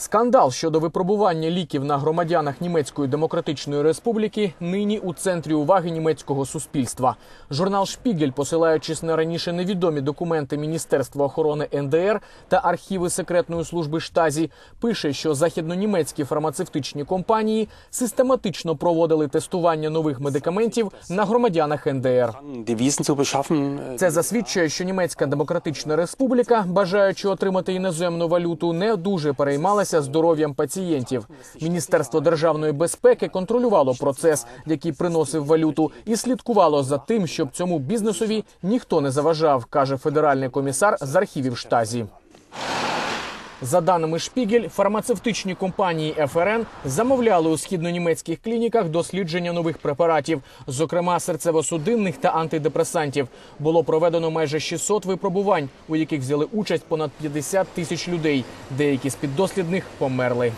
Скандал щодо випробування ліків на громадянах Німецької демократичної республіки нині у центрі уваги німецького суспільства. Журнал Шпігель, посилаючись на раніше невідомі документи Міністерства охорони НДР та архіви секретної служби Штазі, пише, що західнонімецькі фармацевтичні компанії систематично проводили тестування нових медикаментів на громадянах НДР. Це засвідчує, що Німецька демократична республіка, бажаючи отримати іноземну валюту, не дуже переймалася здоров'ям пацієнтів. Міністерство державної безпеки контролювало процес, який приносив валюту, і слідкувало за тим, щоб цьому бізнесові ніхто не заважав, каже федеральний комісар з архівів штазі. За даними Шпігель, фармацевтичні компанії ФРН замовляли у східнонімецьких клініках дослідження нових препаратів, зокрема серцево-судинних та антидепресантів. Було проведено майже 600 випробувань, у яких взяли участь понад 50 тисяч людей. Деякі з піддослідних померли.